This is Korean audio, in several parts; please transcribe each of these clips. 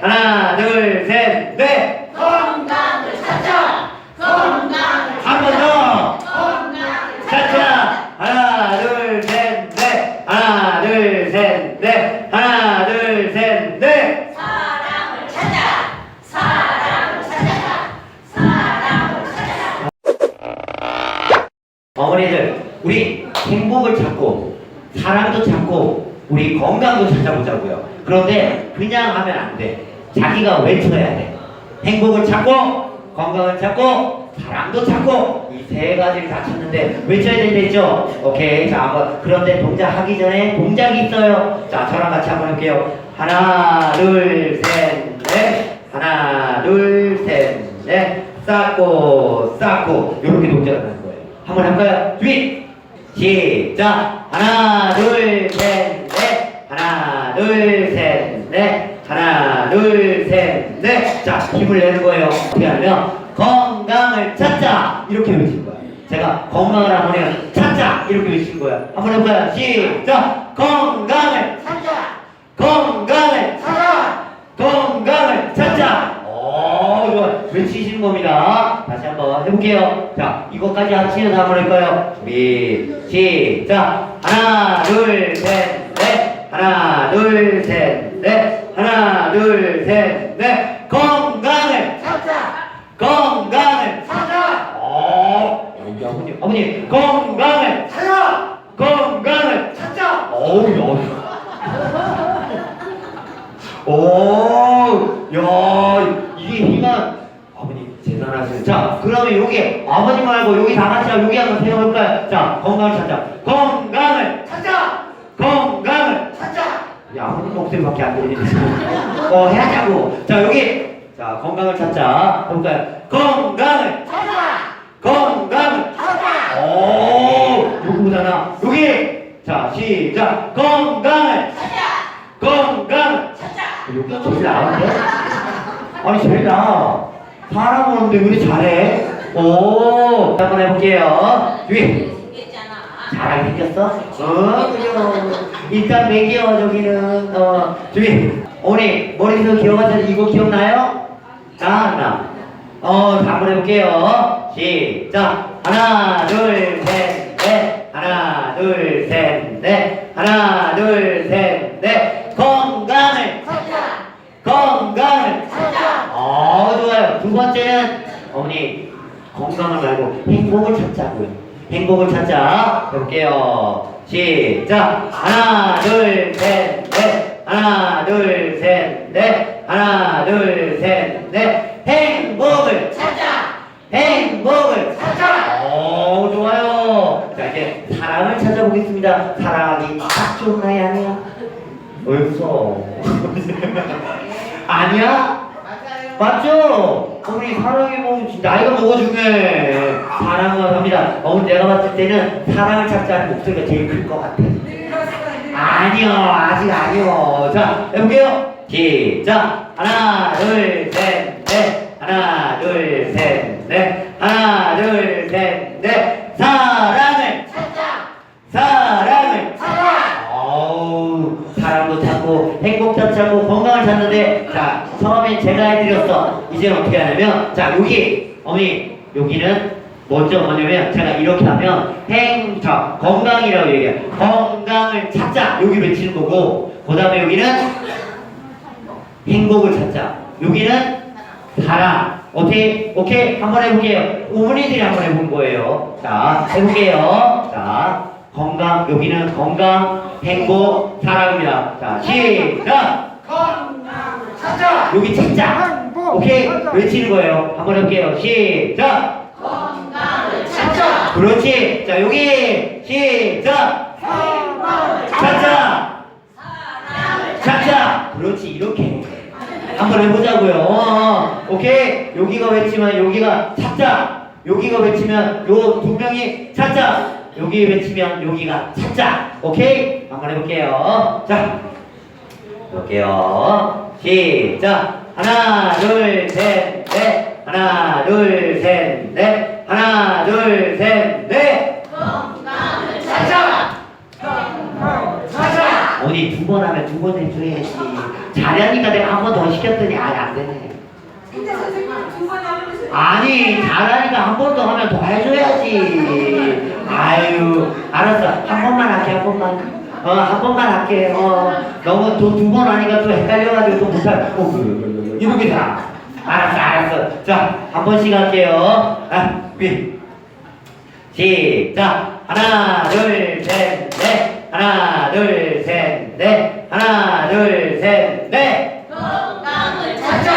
넷. 하나, 둘, 셋, 넷. 건강을 찾아 건강을 한 번 더. 건강을 차차. 하나, 둘, 셋, 넷. 하나, 둘, 셋, 넷. 하나, 둘, 셋, 넷. 사랑을 찾아 사랑을 찾아라 사랑을 찾아라 어머니들, 우리 행복을 찾고, 사랑도 찾고, 우리 건강도 찾아보자고요. 그런데 그냥 하면 안 돼. 자기가 외쳐야 돼. 행복을 찾고, 건강을 찾고, 사랑도 찾고, 이 세 가지를 다 찾는데 외쳐야 된다했죠? 오케이. 자, 한번, 그런데 동작 하기 전에 동작이 있어요. 자, 저랑 같이 한번 해볼게요. 하나, 둘, 셋, 넷. 하나, 둘, 셋, 넷. 쌓고, 쌓고. 이렇게 동작을 하는 거예요. 한번 해볼까요? 준비! 시작! 하나, 둘, 셋, 넷. 하나, 둘, 셋, 넷. 하나, 둘, 셋, 넷. 자, 힘을 내는 거예요. 어떻게 하면 건강을 찾자. 이렇게 외치는 거예요. 제가 건강을 하면 찾자. 이렇게 외치는 거예요. 한번 해볼까요? 시작! 건강을, 찾아 건강을, 찾아 건강을 찾자. 오, 좋아. 외치시는 겁니다. 다시 한번 해볼게요. 자, 이것까지 합치면서 한번 할까요? 준비, 시작. 하나, 둘, 셋, 넷. 하나, 둘, 셋, 넷. 하나, 둘, 셋, 넷. 건강을, 찾아 건강을. 찾아 오, 여기 아버님, 아버님, 건강을, 찾아 건강을. 찾아 어우, 야. 오, 야, 이게 힘만 아버님 대단하시네. 자, 그러면 여기 아버님 말고 여기 다 같이 여기 한번 세워볼까요? 자, 건강을 찾자. 건강을, 찾아 건강을. 야, 아버님 목소리밖에 안 들리네. 어, 해야자고. 자, 여기. 자, 건강을 찾자. 해볼까요? 건강을, 찾아 건강을. 찾아 오, 누구잖아. 여기. 자, 시작. 건강을, 찾아 건강을. 찾아 여기가 제일 나은데? 아니 제일 나아 사람 오는데 왜 이렇게 잘해? 오 한번 해볼게요 여기 생겼잖아 잘하게 생겼어? 어 그죠 일단 매기어 저기는? 어 저기 어머니 머릿속에 기억하세요 이거 기억나요? 나나 어 한번 해볼게요. 시작. 하나 둘셋넷. 하나 둘셋넷. 하나 둘셋넷. 건강을. 찾아 건강을. 찾아 어 좋아요. 두 번째는 어머니 건강을 말고 행복을 찾자고요 행복을 찾자. 해볼게요 시작. 하나 둘 셋 넷. 하나 둘 셋 넷. 하나 둘 셋 넷. 행복을 찾아! 행복을 찾아! 오 좋아요. 자 이제 사랑을 찾아보겠습니다. 사랑이 딱 좋은 나이 아니야? 왜 웃어 아니야? 맞아요. 맞죠? 어머니 사랑이 뭐 나이가 중요 합니다 어머니 내가 봤을 때는 사랑을 찾자는 목소리가 제일 클 것 같아. 아니요 아직 아니요. 자 해볼게요. 시작. 하나 둘 셋 넷. 하나 둘 셋 넷. 하나 둘 셋 넷. 사랑을 찾아 사랑을 찾아. 어우 사랑도 찾고 행복도 찾고 건강을 찾는데 자 처음엔 제가 해드렸어. 이제 어떻게 하냐면 자 여기 어머니 여기는 먼저 뭐냐면 제가 이렇게 하면 행자 건강이라고 얘기해요. 건강을 찾자. 여기 외치는 거고 그 다음에 여기는 행복을 찾자. 여기는 사랑. 오케이? 오케이? 한번 해볼게요. 어머니들이 한번 해본 거예요. 자 해볼게요. 자 건강 여기는 건강 행복 사랑입니다. 자 시작! 건강을 찾아 여기 찾자. 오케이? 외치는 거예요. 한번 해볼게요. 시작 그렇지. 자 여기 시작. 찾자 찾자 그렇지 이렇게. 한번 해보자고요. 어, 오케이. 여기가 외치면 여기가 찾자 여기가 외치면 요 두 명이 찾자 여기 외치면 여기가 찾자 오케이? 한번 해볼게요. 자 볼게요. 시작. 하나 둘 셋 넷. 하나 둘 셋 넷 하나 둘 셋 넷 건강을 찾아 행복을 찾아 어디 두 번 하면 두 번 해줘야지 잘하니까 내가 한 번 더 시켰더니 아예 안 되네. 근데 선생님 두번 하면 아니 잘하니까 한 번 더 하면 더 해줘야지. 아유 알았어 한 번만 할게 한 번만. 어 한 번만 할게. 어 너무 두 번 하니까 또 헷갈려가지고 또 못할. 어, 그, 그, 그, 그, 이렇게 다. 알았어 알았어. 자 한 번씩 할게요. 아 위. 시작. 하나 둘 셋 넷. 하나 둘 셋 넷. 하나 둘 셋 넷. 건강을 찾아.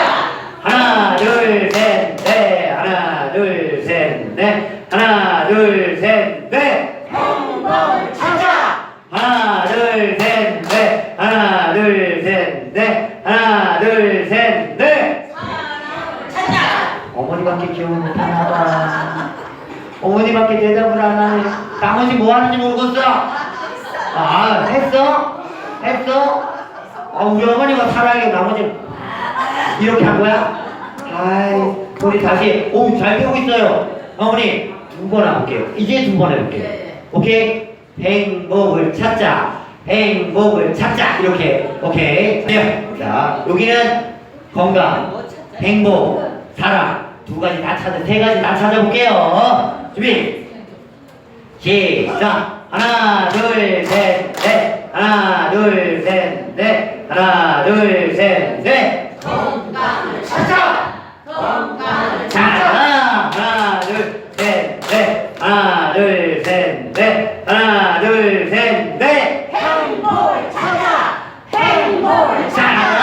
하나 둘 셋 넷. 하나 둘 셋 넷. 하나 둘 셋 넷 행복을 찾아 하나 둘셋넷 하나 둘셋넷 하나 둘셋넷 사랑을 찾아 어머니밖에 기억을 못하나 봐 어머니밖에 대답을 안 하네. 나머지 뭐 하는지 모르겠어. 아 했어? 했어? 아 우리 어머니가 사랑해 나머지. 이렇게 한 거야? 아이 우리 다시 오 잘 배우고 있어요. 어머니 두 번 해볼게요. 이제 두 번 해볼게요. 오케이? 행복을 찾자. 행복을 찾자. 이렇게. 오케이? 네. 자 여기는 건강 행복 사랑. 두 가지 다 찾아 세 가지 다 찾아볼게요 준비. 시작. 하나 둘 셋 넷. 하나 둘 셋 넷. 하나 둘 셋 넷 건강을 찾아 건강을 자, 찾아 하나, 둘, 셋, 넷. 하나, 둘, 셋, 넷. 하나, 둘, 셋, 넷. 행복을 찾아 행복을 자, 찾아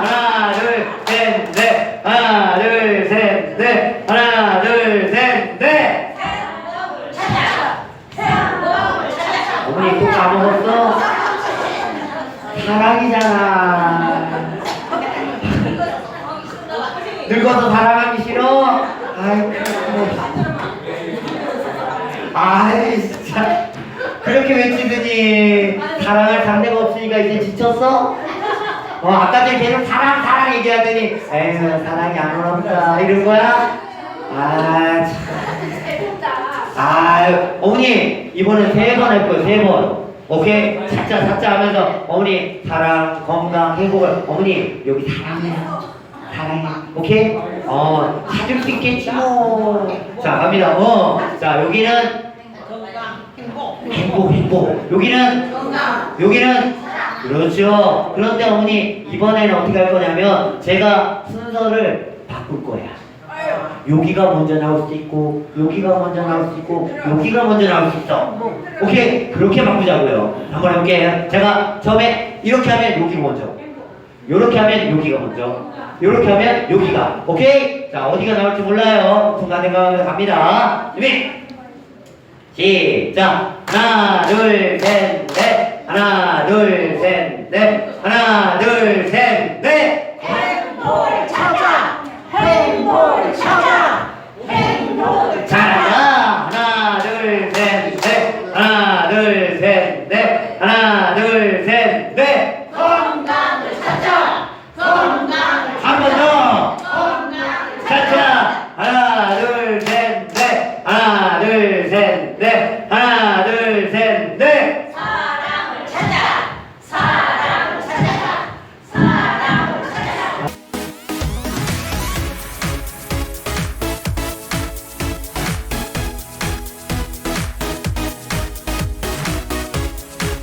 하나, 둘, 셋, 넷. 하나, 둘, 셋, 넷. 하나, 둘, 셋, 넷. 행복을 찾아 행복을 찾아 어머니 또 까먹었어? 사랑이잖 아. 늙어서 사랑하기 싫어? 아이고. 아이, 진짜. 그렇게 외치더니 사랑할 상대가 없으니까 이제 지쳤어? 어, 아까 전에 계속 사랑, 사랑 얘기하더니 에휴, 사랑이 안 오나 보다. 이런 거야? 아, 참. 아, 어머니, 이번엔 세번 할 거예요, 세 번. 오케이? 찾자, 찾자 하면서, 어머니, 사랑, 건강, 행복을, 어머니, 여기 사랑해요. 사랑해. 오케이? 어, 찾을 수 있겠지, 뭐. 자, 갑니다. 어. 자, 여기는 건강 행복 행복. 여기는, 여기는, 그렇죠. 그런데 어머니, 이번에는 어떻게 할 거냐면, 제가 순서를 바꿀 거야. 여기가 먼저 나올 수도 있고 여기가 먼저 나올 수도 있고 여기가 먼저 나올 수 있어. 오케이? 그렇게 바꾸자고요. 한번 해볼게요 제가 처음에 이렇게 하면 여기 먼저. 이렇게 하면 여기가 먼저. 이렇게 하면 여기가. 오케이? 자 어디가 나올지 몰라요. 순간 생각하면서 갑니다. 준비. 시작. 하나 둘 셋 넷. 하나 둘 셋 넷. 하나 둘셋넷 then, then